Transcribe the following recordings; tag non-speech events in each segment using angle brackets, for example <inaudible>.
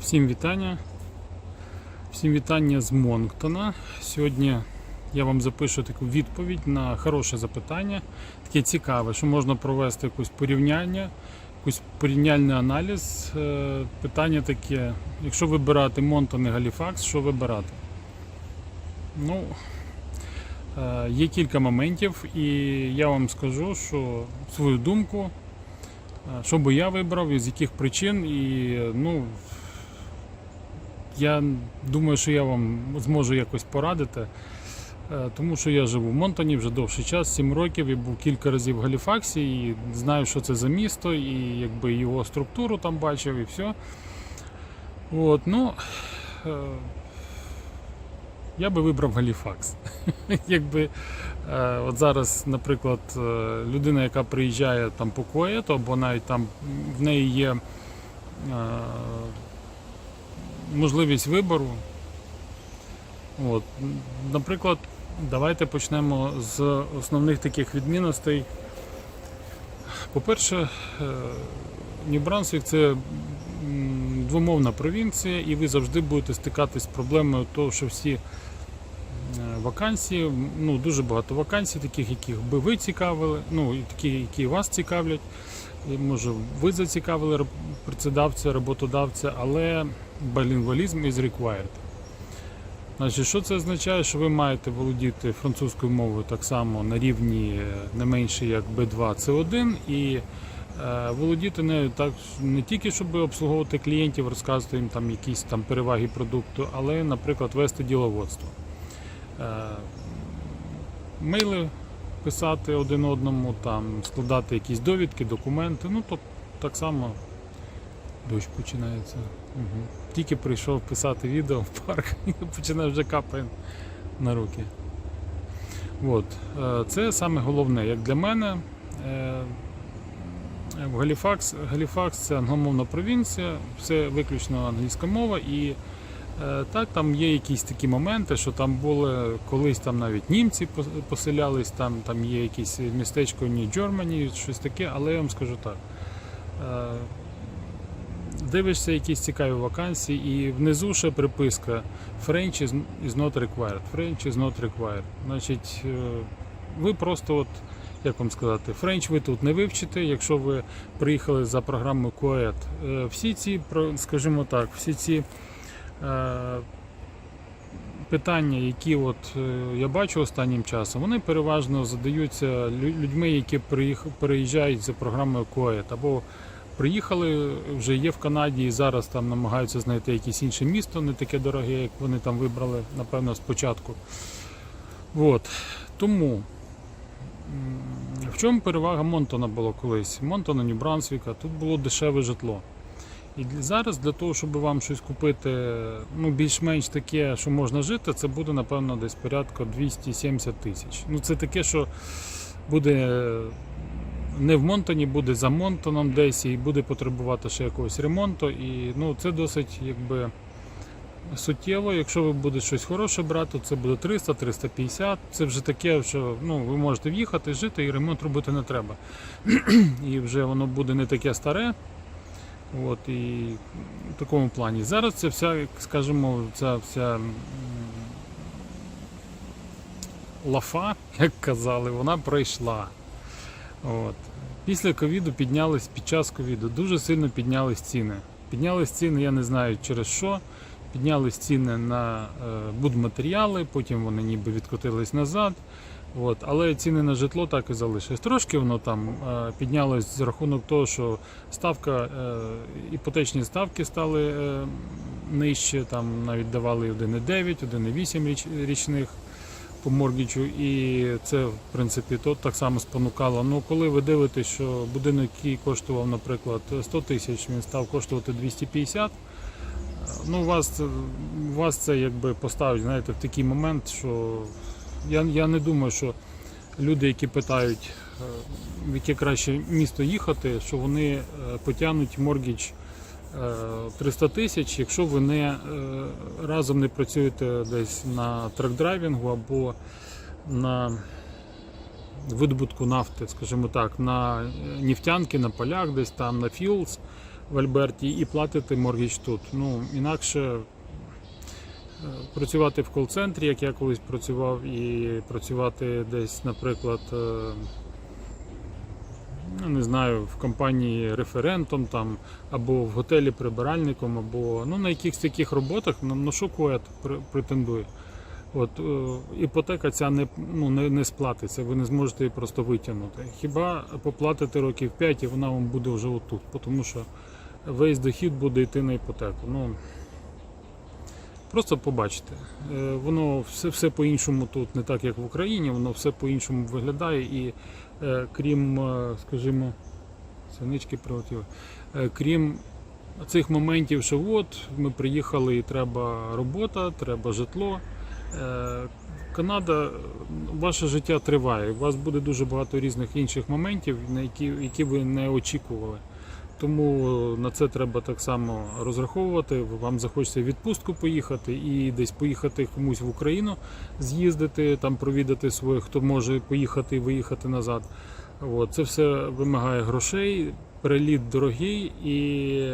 Всім вітання. Всім вітання з Монктона. Сьогодні я вам запишу таку відповідь на хороше запитання. Таке цікаве, що можна провести якусь порівняння, якийсь порівняльний аналіз. Е, Питання таке: якщо вибирати Монтон і Галіфакс, що вибирати? Ну, е, є кілька моментів, і я вам скажу, що свою думку. Е, Що би я вибрав і з яких причин, і ну я думаю, що я вам зможу якось порадити, е, тому що я живу в Монтоні вже довший час, 7 років і був кілька разів в Галіфаксі, і знаю, що це за місто, і якби його структуру там бачив, і все. От, ну, е, я би вибрав Галіфакс. <laughs> Якби е, от зараз, наприклад, людина, яка приїжджає там по Куету, або навіть там в неї є можливість вибору. От, наприклад, давайте почнемо з основних таких відмінностей. По-перше, е, Нью-Брансвік це двомовна провінція, і ви завжди будете стикатись з проблемою того, що всі е, вакансії, ну дуже багато вакансій, таких, яких би ви цікавили, ну такі, які вас цікавлять. Може, ви зацікавили працедавця, роботодавця, але bilingualism is required. Значить, що це означає, що ви маєте володіти французькою мовою так само на рівні е, не менше як B2 C1 і е, володіти нею так не тільки щоб обслуговувати клієнтів, розказувати їм там якісь там переваги продукту, але, наприклад, вести діловодство. Е, мейли писати один одному, там, складати якісь довідки, документи. Ну, то так само дощ починається. Угу. Тільки прийшов писати відео в парк <laughs> і починає вже капає на руки. От. е, Це саме головне, як для мене. Е, В Галіфакс, Галіфакс це англомовна провінція, все виключно англійська мова і Е, Так, там є якісь такі моменти, що там були колись там навіть німці поселялись, там, там є якісь містечко Germany, щось таке, але я вам скажу так. Дивишся якісь цікаві вакансії, і внизу ще приписка French is not required. French is not required. Значить, е, ви просто от, як вам сказати, French ви тут не вивчите, якщо ви приїхали за програмою. Е, Всі ці, скажімо так, всі ці Е, питання, які от е, я бачу останнім часом, вони переважно задаються людьми, які переїжджають за програмою COET, або приїхали, вже є в Канаді і зараз там намагаються знайти якесь інше місто, не таке дороге, як вони там вибрали, напевно, спочатку. От. Тому в чому перевага Монтона була колись? Монтона, Нью-Брансвіка, тут було дешеве житло. І зараз для того, щоб вам щось купити, ну більш-менш таке, що можна жити, це буде напевно десь порядка 270 тисяч. Ну це таке, що буде не в Монтоні, буде за Монтоном десь і буде потребувати ще якогось ремонту. І ну це досить якби суттєво. Якщо ви будете щось хороше брати, то це буде 300-350. Це вже таке, що ну ви можете в'їхати, жити і ремонт робити не треба. <clears throat> і вже воно буде не таке старе. От, і в такому плані. Зараз це вся, скажімо, ця вся лафа, як казали, вона пройшла. От. Після ковіду піднялись, під час ковіду дуже сильно піднялись ціни. Піднялись ціни, я не знаю через що. Піднялись ціни на е, будматеріали, потім вони ніби відкотились назад. От, але ціни на житло так і залишились. Трошки воно там е, піднялось з рахунок того, що ставка, е, іпотечні ставки стали нижче, там навіть давали 1,9, 1,8 річ, річних по моргічу, і це в принципі то так само спонукало. Ну коли ви дивитесь, що будинок, який коштував, наприклад, 100 тисяч, він став коштувати 250. Ну, вас, вас це якби поставить знаєте, в такий момент, що я, я не думаю, що люди, які питають, е, в яке краще місто їхати, що вони е, потягнуть моргіч е, 300 тисяч, якщо ви не е, разом не працюєте десь на трак-драйвінгу або на видобутку нафти, скажімо так, на нефтянки, на полях, десь там на філз. в Альберті і платите моргіч тут. Ну, інакше е, працювати в кол-центрі, як я колись працював, і працювати десь, наприклад, е, ну, не знаю, в компанії референтом там, або в готелі прибиральником, або ну, на якихось таких роботах, на, на що Кует претендує. От, е, іпотека ця не, ну, не, не сплатиться, ви не зможете її просто витягнути. Хіба поплатите років 5 і вона вам буде вже отут, тому що весь дохід буде йти на іпотеку. Ну, просто побачите. Е, Воно все, все по-іншому тут, не так як в Україні, воно все по-іншому виглядає і крім, е, скажімо, синички прилетіли, Е, крім цих моментів, що от ми приїхали і треба робота, треба житло. Е, Канада, ваше життя триває. У вас буде дуже багато різних інших моментів, на які, які ви не очікували. Тому на це треба так само розраховувати. Вам захочеться відпустку поїхати і десь поїхати комусь в Україну, з'їздити, там провідати своїх, хто може поїхати і виїхати назад. От, це все вимагає грошей, переліт дорогий і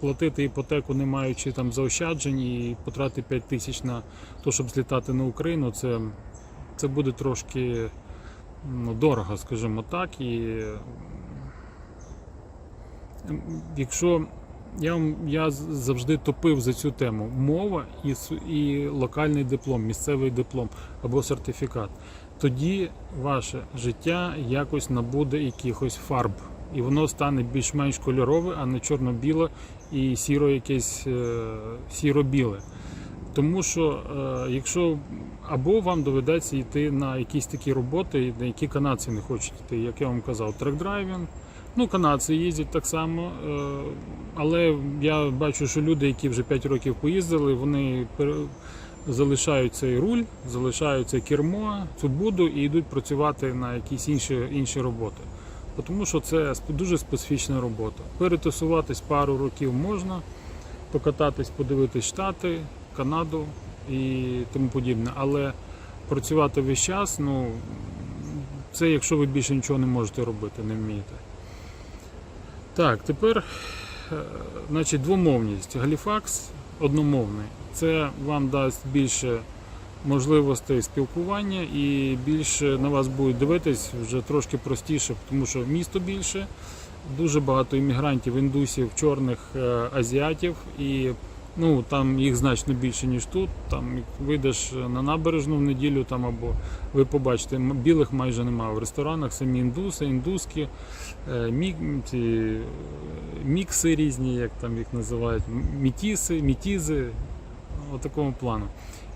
платити іпотеку, не маючи там заощаджень і потратити 5 тисяч на те, щоб злітати на Україну, це, це буде трошки ну, дорого, скажімо так. І якщо я, я завжди топив за цю тему мова і, і локальний диплом, місцевий диплом або сертифікат, тоді ваше життя якось набуде якихось фарб. І воно стане більш-менш кольорове, а не чорно-біле і сіро якесь е, сіро-біле. Тому що е, якщо або вам доведеться йти на якісь такі роботи, на які канадці не хочуть йти, як я вам казав, трек-драйвінг. Ну, канадці їздять так само, е, але я бачу, що люди, які вже 5 років поїздили, вони залишають цей руль, залишають це кермо, цю буду і йдуть працювати на якісь інші, інші роботи. Тому що це дуже специфічна робота. Перетусуватись пару років можна, покататись, подивитись Штати, Канаду і тому подібне. Але працювати весь час, ну це якщо ви більше нічого не можете робити, не вмієте. Так, тепер, е, значить, двомовність. Галіфакс одномовний. Це вам дасть більше можливостей спілкування і більше на вас будуть дивитись вже трошки простіше, тому що місто більше, дуже багато іммігрантів, індусів, чорних е, азіатів, і ну, там їх значно більше, ніж тут. Там вийдеш на набережну в неділю там або ви побачите, білих майже немає в ресторанах, самі індуси, індуски, е, мік, ці, е, мікси різні, як там їх називають, мітіси, мітізи, такому плану.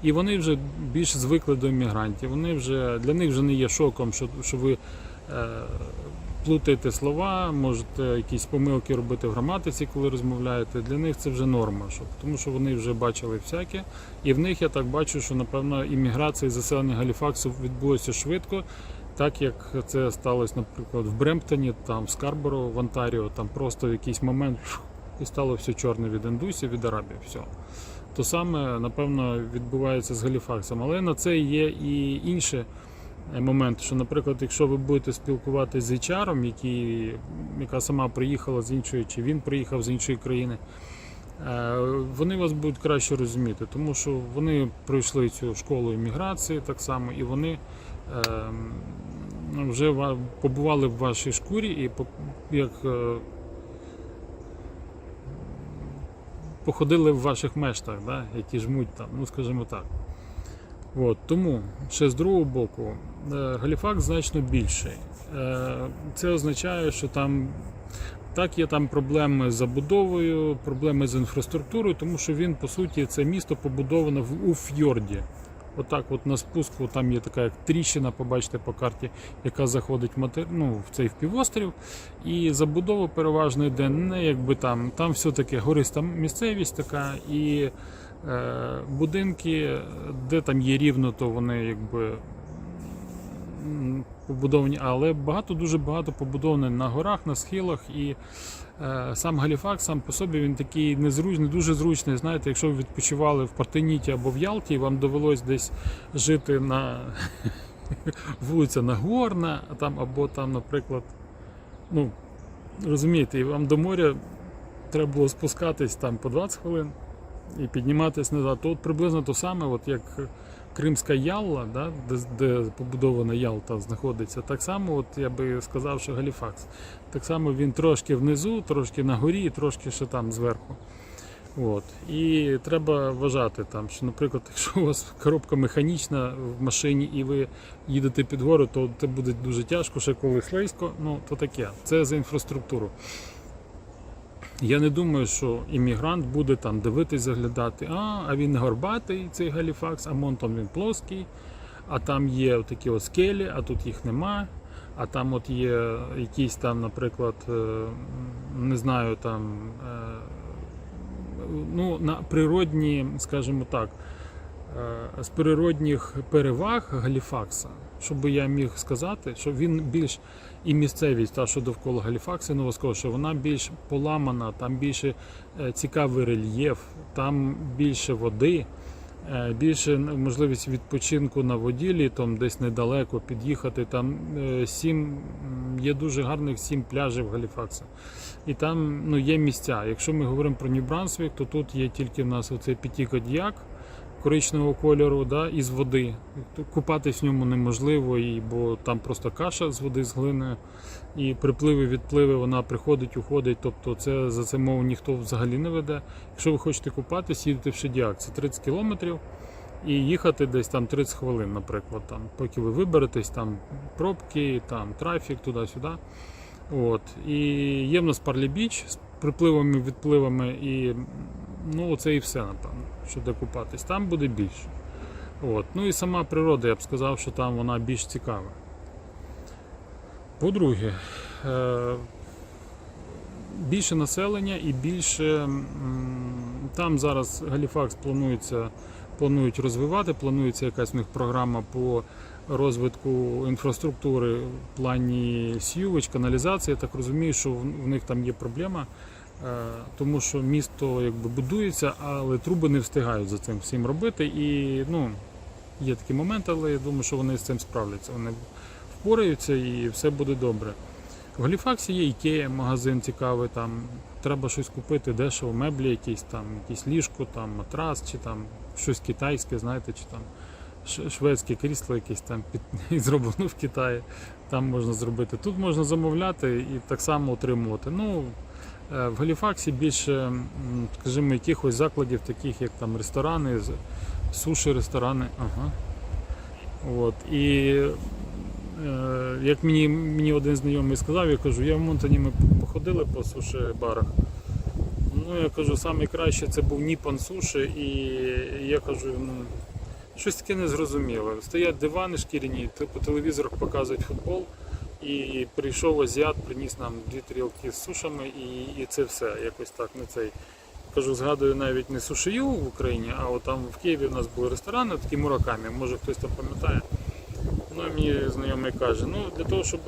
І вони вже більш звикли до іммігрантів. Вони вже для них вже не є шоком, що, що ви е, плутаєте слова, можете якісь помилки робити в граматиці, коли розмовляєте. Для них це вже норма, що, тому що вони вже бачили всяке. І в них я так бачу, що напевно імміграція заселення Галіфаксу відбулося швидко. Так як це сталося, наприклад, в Бремптоні, там в Скарборо, в Онтаріо, там просто в якийсь момент і стало все чорне від індусів, від арабів. Все. То саме, напевно, відбувається з Галіфаксом. Але на це є і інші моменти, що, наприклад, якщо ви будете спілкуватися з HR, який, яка сама приїхала з іншої, чи він приїхав з іншої країни, е, вони вас будуть краще розуміти, тому що вони пройшли цю школу імміграції так само, і вони ем, вже побували в вашій шкурі і як е, походили в ваших мештах, які жмуть там, ну скажімо так. От, тому ще з другого боку, е, Галіфакс значно більший. Е, Це означає, що там так є там проблеми з забудовою, проблеми з інфраструктурою, тому що він, по суті, це місто побудоване у фьорді. Отак, от на спуску, там є така як тріщина, побачите по карті, яка заходить ну, в цей півострів. І забудова переважно йде не якби там, там все-таки гориста місцевість така, і будинки, де там є рівно, то вони якби побудовані, але багато, дуже багато побудовано на горах, на схилах. І е, сам Галіфакс сам по собі він такий незручний, дуже зручний. Знаєте, якщо ви відпочивали в Партеніті або в Ялті, вам довелось десь жити на <laughs> вулиця Нагорна, там, або там, наприклад, ну, розумієте, і вам до моря треба було спускатись там по 20 хвилин і підніматись назад. То от приблизно то саме, от як Кримська Ялла, да, де, де побудована Ялта знаходиться, так само, от я би сказав, що Галіфакс. Так само він трошки внизу, трошки на горі, трошки ще там зверху. От. І треба вважати, там, що, наприклад, якщо у вас коробка механічна в машині і ви їдете під гору, то це буде дуже тяжко, ще коли слизько, ну то таке. Це за інфраструктуру. Я не думаю, що іммігрант буде там дивитись, заглядати, а, а він горбатий, цей Галіфакс, а Монтон він плоский, а там є такі от скелі, а тут їх нема. А там от є якісь там, наприклад, е, не знаю, там е, ну, на природні, скажімо так, з природних переваг Галіфакса, щоб я міг сказати, що він більш і місцевість, та що довкола Галіфакса, Новоскоша, вона більш поламана, там більше е, цікавий рельєф, там більше води. е, Більше можливість відпочинку на воді літом, десь недалеко під'їхати. Там е, сім є дуже гарних сім пляжів Галіфакса. І там ну, є місця. Якщо ми говоримо про Нью-Брансвік, то тут є тільки в нас оцей п'ятікодіяк коричневого кольору, да, із води. Купатись в ньому неможливо, і, бо там просто каша з води з глини. І припливи, відпливи вона приходить, уходить. Тобто це за це мову ніхто взагалі не веде. Якщо ви хочете купатись, їдете в Шедіак, це 30 кілометрів. І їхати десь там 30 хвилин, наприклад, там, поки ви виберетесь, там пробки, там трафік, туди-сюди. От. І є в нас Парлі Біч з припливами, відпливами, і ну, це і все, напевно, що де купатись. Там буде більше. От. Ну і сама природа, я б сказав, що там вона більш цікава. По-друге, е, більше населення і більше там зараз Галіфакс планується, планують розвивати, планується якась в них програма по розвитку інфраструктури в плані сівоч, каналізації. Я так розумію, що в них там є проблема, тому що місто якби будується, але труби не встигають за цим всім робити. І ну, є такі моменти, але я думаю, що вони з цим справляться. Вони впораються і все буде добре. В Галіфаксі є Ікея, магазин цікавий, там треба щось купити, дешево, меблі якісь там, якісь ліжко, там матрас, чи там щось китайське, знаєте, чи там шведське крісло якесь там під, <laughs> зроблено в Китаї. Там можна зробити. Тут можна замовляти і так само отримувати. Ну, е, в Галіфаксі більше, скажімо, якихось закладів, таких як там ресторани, суші, ресторани. Ага. От. І е, як мені, мені один знайомий сказав, я кажу, я в Монтані ми походили по суші барах. Ну, я кажу, найкраще це був Ніпон суші, і я кажу, ну, щось таке незрозуміле. Стоять дивани шкіряні, по телевізорах показують футбол, і прийшов азіат, приніс нам дві тарілки з сушами, і, і це все. Якось так не цей. Кажу, згадую навіть не сушию в Україні, а от там в Києві у нас були ресторани, такі муракамі, може хтось там пам'ятає. Ну, і мені знайомий каже, ну для того, щоб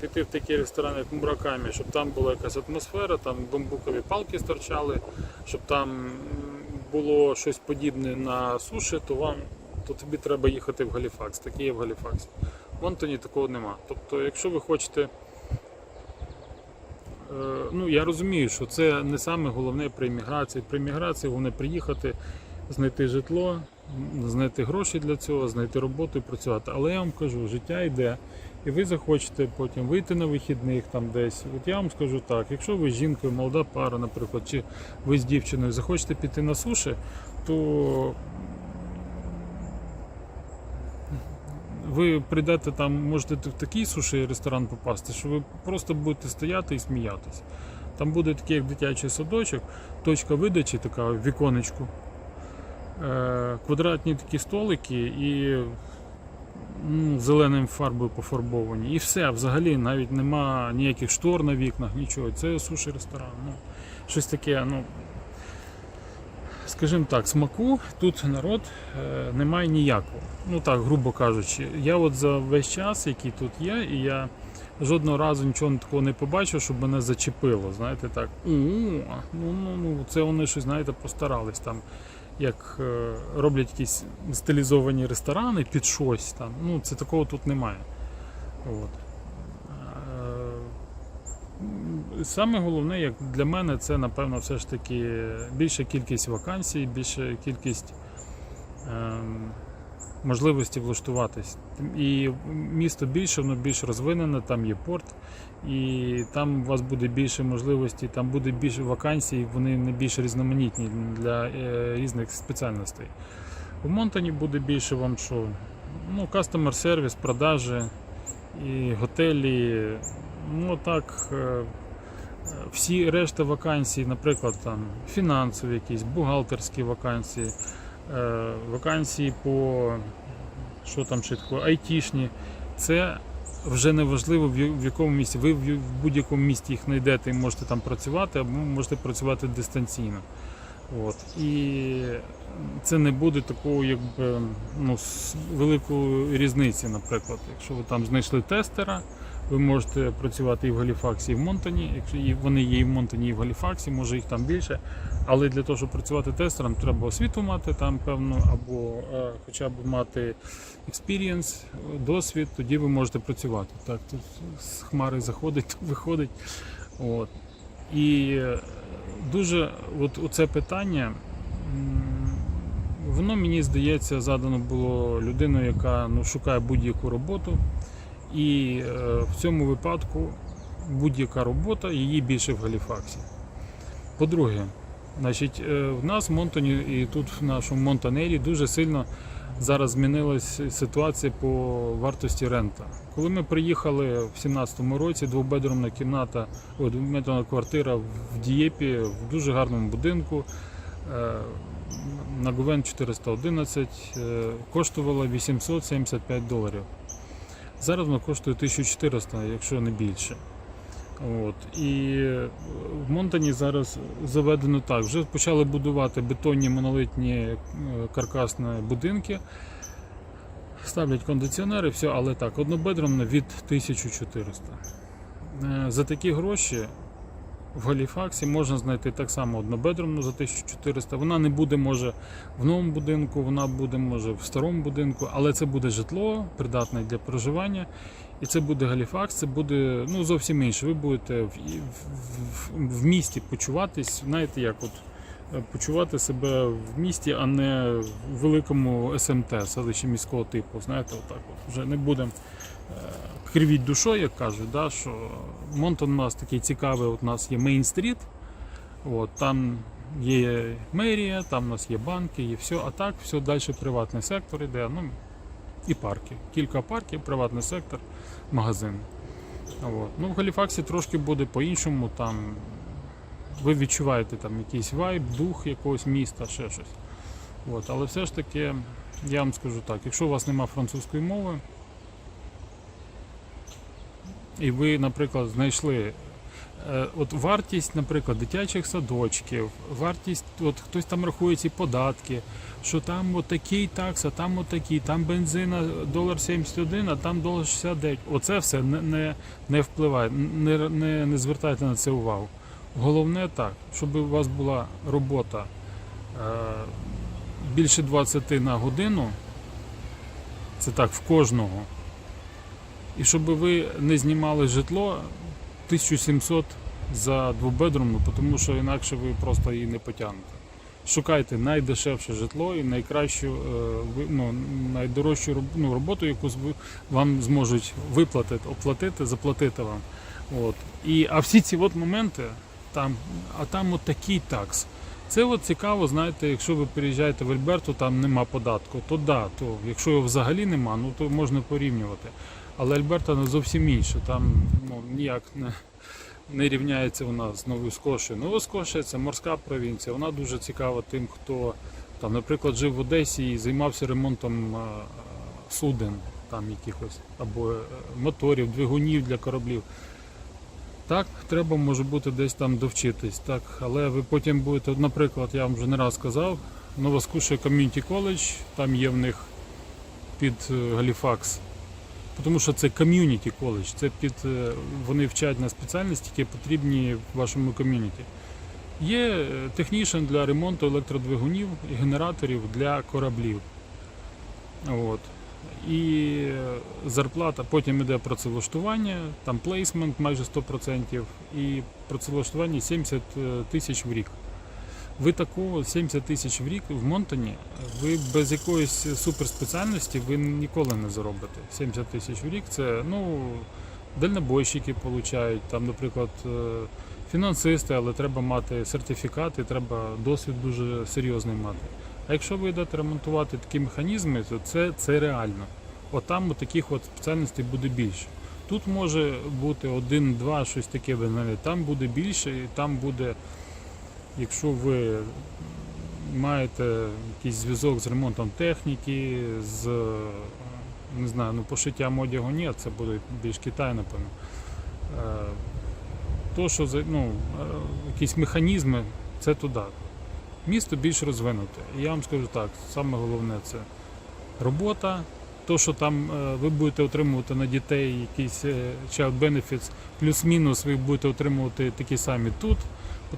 піти в такі ресторани, як Муракамі, щоб там була якась атмосфера, там бамбукові палки стирчали, щоб там було щось подібне на суші, то вам то тобі треба їхати в Галіфакс. Таке є в Галіфаксі. В Антоні такого нема. Тобто, якщо ви хочете. Е, Ну, я розумію, що це не саме головне при імміграції. При імміграції головне приїхати, знайти житло, знайти гроші для цього, знайти роботу і працювати. Але я вам кажу, життя йде, і ви захочете потім вийти на вихідних там десь. От я вам скажу так, якщо ви з жінкою, молода пара, наприклад, чи ви з дівчиною захочете піти на суші, то ви прийдете там, можете в такий суші ресторан попасти, що ви просто будете стояти і сміятися. Там буде такий як дитячий садочок, точка видачі, така віконечку, е, квадратні такі столики і зеленим фарбою пофарбовані. І все, взагалі навіть нема ніяких штор на вікнах, нічого. Це суші ресторан. Ну, щось таке, ну. Скажімо так, смаку тут народ е, немає ніякого. Ну так, грубо кажучи. Я от за весь час, який тут є, і я жодного разу нічого такого не побачив, щоб мене зачепило. Знаєте, так. «О, ну, ну, ну, це вони щось, знаєте, постарались там. Як е, роблять якісь стилізовані ресторани під щось там. Ну, це такого тут немає. От. Е, Саме головне, як для мене, це напевно все ж таки більша кількість вакансій, більша кількість ем, можливості влаштуватись. І місто більше, воно більш розвинене, там є порт, і там у вас буде більше можливостей, там буде більше вакансій, вони не більш різноманітні для е, різних спеціальностей. В Монтані буде більше вам що? Ну, кастомер сервіс, продажі і готелі. Ну так, е, всі решта вакансій, наприклад, там фінансові якісь, бухгалтерські вакансії, вакансії по що там ще айтішні. Це вже не важливо в якому місці. Ви в будь-якому місті їх знайдете і можете там працювати, або можете працювати дистанційно. От. І це не буде такого, якби ну, великої різниці, наприклад. Якщо ви там знайшли тестера, ви можете працювати і в Галіфаксі, і в Монтані. Якщо вони є і в Монтані, і в Галіфаксі, може їх там більше. Але для того, щоб працювати тестером, треба освіту мати там певну, або е, хоча б мати experience, досвід, тоді ви можете працювати. Так, тут з хмари заходить, <laughs> виходить. От. І е, дуже от оце питання, воно мені здається, задано було людиною, яка ну, шукає будь-яку роботу. І е, в цьому випадку будь-яка робота її більше в Галіфаксі. По-друге, значить, е, в нас в Монтоні і тут в нашому Монтанері дуже сильно зараз змінилася ситуація по вартості рента. Коли ми приїхали в 17-му році, двобедромна кімната, о, двобедромна квартира в Дієпі в дуже гарному будинку. е, На Говен 411 е, коштувала 875 доларів. Зараз вона коштує 1400, якщо не більше. От. І в Монтані зараз заведено так. Вже почали будувати бетонні монолитні е, каркасні будинки. Ставлять кондиціонери, все, але так, однобедромно від 1400. Е, За такі гроші в Галіфаксі можна знайти так само однобедромну за 1400. Вона не буде, може, в новому будинку, вона буде, може, в старому будинку, але це буде житло, придатне для проживання. І це буде Галіфакс, це буде ну, зовсім інше. Ви будете в, в, в, місті почуватись, знаєте, як от е, почувати себе в місті, а не в великому СМТ, селищі міського типу. Знаєте, отак от. Вже не будемо кривіть душою, як кажуть, да, що Монтон у нас такий цікавий, от у нас є Мейн-стріт, там є мерія, там у нас є банки, є все, а так все далі приватний сектор іде. Ну, і парки. Кілька парків, приватний сектор, магазин. От. Ну, в Галіфаксі трошки буде по-іншому. Там ви відчуваєте там якийсь вайб, дух якогось міста, ще щось. От. Але все ж таки, я вам скажу так, якщо у вас немає французької мови, і ви, наприклад, знайшли е, от вартість, наприклад, дитячих садочків, вартість, от хтось там рахує ці податки, що там от такий такс, а там от такий, там бензина долар 71, а там долар 69. Оце все не, не, не впливає, не, не, не звертайте на це увагу. Головне так, щоб у вас була робота е, більше 20 на годину, це так в кожного. І щоб ви не знімали житло 1700 за двобедрумну, тому що інакше ви просто її не потягнете. Шукайте найдешевше житло і найкращу, е, ну, найдорожчу ну, роботу, яку вам зможуть виплатити, оплатити, заплатити вам. От. І, а всі ці от моменти, там, а там от такий такс. Це от цікаво, знаєте, якщо ви приїжджаєте в Альберту, там нема податку, то да, то якщо його взагалі нема, ну то можна порівнювати. Але Альберта не зовсім інше, там ну, ніяк не, не рівняється вона з Новою Скошею. Нова Скошія це морська провінція, вона дуже цікава тим, хто там, наприклад, жив в Одесі і займався ремонтом суден там якихось, або е, моторів, двигунів для кораблів. Так, треба може бути десь там довчитись, так, але ви потім будете, наприклад, я вам вже не раз казав, Нова Ком'юніті коледж, там є в них під е, Галіфакс. Тому що це ком'юніті коледж, це під е, вони вчать на спеціальності, які потрібні вашому ком'юніті. Є технічен для ремонту електродвигунів і генераторів для кораблів. От. і е, зарплата, потім йде працевлаштування, там плейсмент майже 100%, і працевлаштування 70 тисяч в рік. Ви такого 70 тисяч в рік в Монтані, ви без якоїсь суперспеціальності ви ніколи не заробите. 70 тисяч в рік це ну, дальнобойщики получають, там, наприклад, е, фінансисти, але треба мати сертифікати, треба досвід дуже серйозний мати. А якщо ви йдете ремонтувати такі механізми, то це, це реально. От там от таких от спеціальностей буде більше. Тут може бути один-два, щось таке, ви знаєте, там буде більше, і там буде, якщо ви маєте якийсь зв'язок з ремонтом техніки, з не знаю, ну пошиттям одягу ні, це буде більш Китай, напевно. Е, То, що ну, е, якісь механізми, це туди. Місто більш розвинуте. Я вам скажу так, саме головне це робота. То, що там е, ви будете отримувати на дітей якісь е, child benefits, плюс-мінус ви будете отримувати такі самі тут,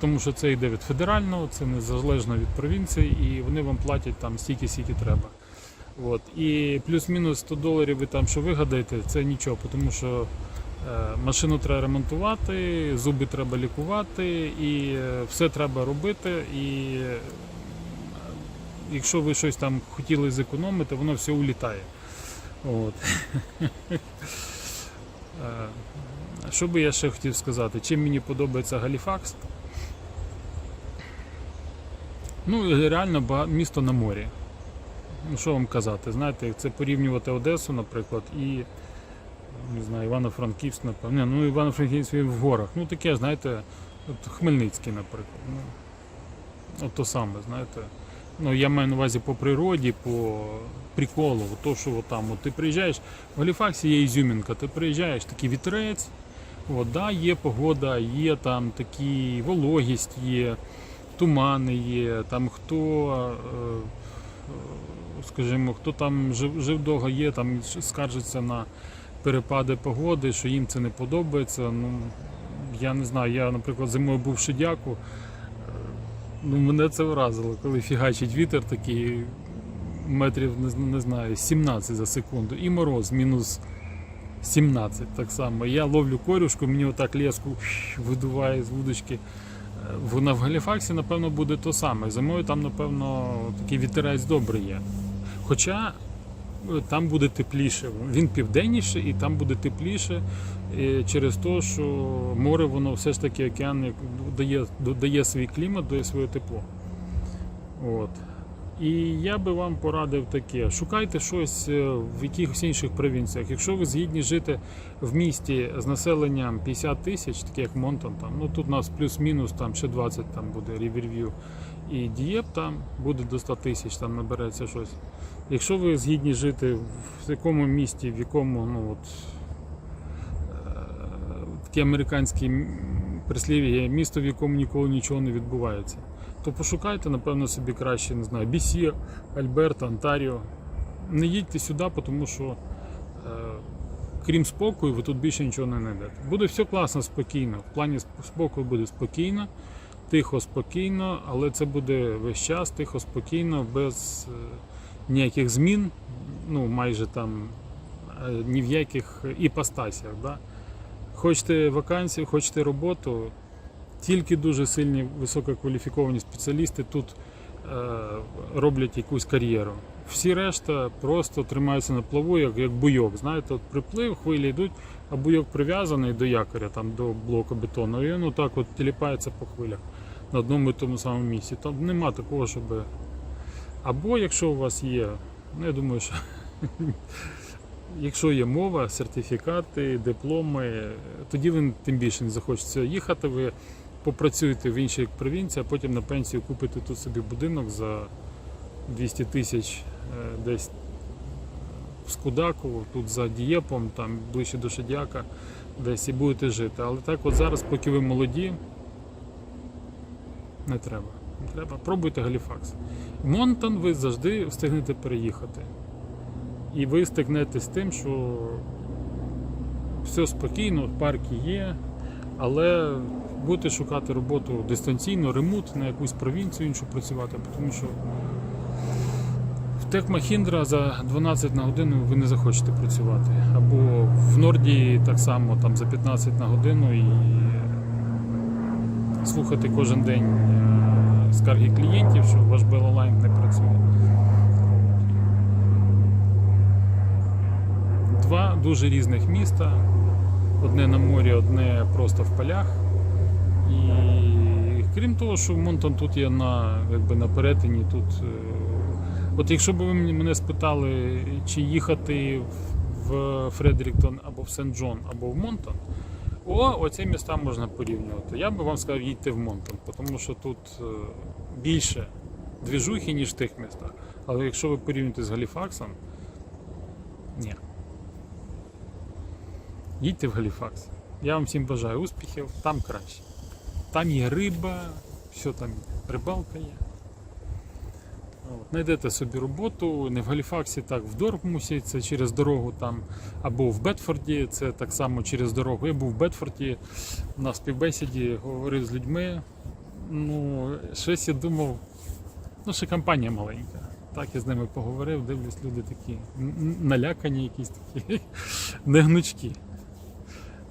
тому що це йде від федерального, це незалежно від провінції, і вони вам платять там стільки, скільки треба. От. І плюс-мінус 100 доларів ви там що вигадаєте, це нічого, тому що е, машину треба ремонтувати, зуби треба лікувати, і е, все треба робити. І е, якщо ви щось там хотіли зекономити, воно все улітає. От. <laughs> Що би я ще хотів сказати? Чим мені подобається Галіфакс? Ну, реально місто на морі. Ну, що вам казати, знаєте, як це порівнювати Одесу, наприклад, і не знаю, Івано-Франківськ, напевно. Ну, Івано-Франківськ в горах. Ну таке, знаєте, от Хмельницький, наприклад. Ну, от то саме, знаєте. Ну, я маю на увазі по природі, по приколу, то, що от там, от ти приїжджаєш, в Галіфаксі є ізюмінка, ти приїжджаєш, такий вітерець, от, да, є погода, є там такі вологість є, тумани є, там хто, е, е, скажімо, хто там жив, жив довго є, там скаржиться на перепади погоди, що їм це не подобається. Ну, я не знаю, я, наприклад, зимою був в Шидяку, е, ну, мене це вразило, коли фігачить вітер такий метрів, не, знаю, 17 за секунду, і мороз мінус 17 так само. Я ловлю корюшку, мені отак леску видуває з вудочки. Е, В, Галіфаксі, напевно, буде то саме. Зимою там, напевно, такий вітерець добрий є. Хоча е, там буде тепліше. Він південніше і там буде тепліше е, через те, що море, воно все ж таки океан дає, дає свій клімат, дає своє тепло. От. І я би вам порадив таке: шукайте щось е, в якихось інших провінціях. Якщо ви згідні жити в місті з населенням 50 тисяч, таке як Монтон, там, ну тут у нас плюс-мінус там ще 20 там буде Ріверв'ю і Дієп там буде до 100 тисяч, там набереться щось. Якщо ви згідні жити в якому місті, в якому ну от е, такі американські прислів'я місто, в якому ніколи нічого не відбувається, то пошукайте, напевно, собі краще, не знаю, BC, Альберта, Онтаріо. Не їдьте сюди, тому що е, крім спокою, ви тут більше нічого не знайдете. Буде все класно, спокійно. В плані спокою буде спокійно, тихо, спокійно, але це буде весь час, тихо, спокійно, без е, ніяких змін, ну майже там е, ні в яких іпостасях. Да? Хочете вакансію, хочете роботу, тільки дуже сильні висококваліфіковані спеціалісти тут е, роблять якусь кар'єру. Всі решта просто тримаються на плаву, як, як буйок. Знаєте, от приплив, хвилі йдуть, а буйок прив'язаний до якоря, там, до блоку бетону, і він отак от тіліпається по хвилях на одному і тому самому місці. Там нема такого, щоб. Або якщо у вас є, ну я думаю, що <laughs> якщо є мова, сертифікати, дипломи, тоді ви тим більше не захочеться їхати. Ви попрацюєте в іншій провінції, а потім на пенсію купите тут собі будинок за 200 тисяч е, десь в Скудаку, тут за Дієпом, там ближче до Шедяка, десь і будете жити. Але так от зараз, поки ви молоді, не треба. Не треба. Пробуйте Галіфакс. Монтон ви завжди встигнете переїхати. І ви стикнетесь з тим, що все спокійно, парки є, але будете шукати роботу дистанційно, ремонт на якусь провінцію іншу працювати, тому що В Тек Махіндра за 12 на годину ви не захочете працювати. Або в Норді так само там за 15 на годину і слухати кожен день е, скарги клієнтів, що ваш Белолайн не працює. Два дуже різних міста. Одне на морі, одне просто в полях. І крім того, що Монтон тут є на, якби на перетині, тут. е, От якщо б ви мене спитали, чи їхати в Фредеріктон або в Сент-Джон, або в Монтон, о, оці міста можна порівнювати. Я би вам сказав, їдьте в Монтон, тому що тут е, більше двіжухи, ніж в тих містах. Але якщо ви порівнюєте з Галіфаксом, ні. Їдьте в Галіфакс. Я вам всім бажаю успіхів, там краще. Там є риба, що там рибалка є. От, Знайдете собі роботу, не в Галіфаксі, так в Дормусі, це через дорогу там, або в Бетфорді, це так само через дорогу. Я був в Бетфорді на співбесіді, говорив з людьми. Ну, щось я думав, ну, ще компанія маленька. Так я з ними поговорив, дивлюсь, люди такі налякані, якісь такі <laughs> негнучкі.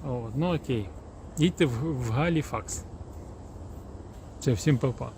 От, ну окей. Їдьте в, в Галіфакс. Все, всім па-па.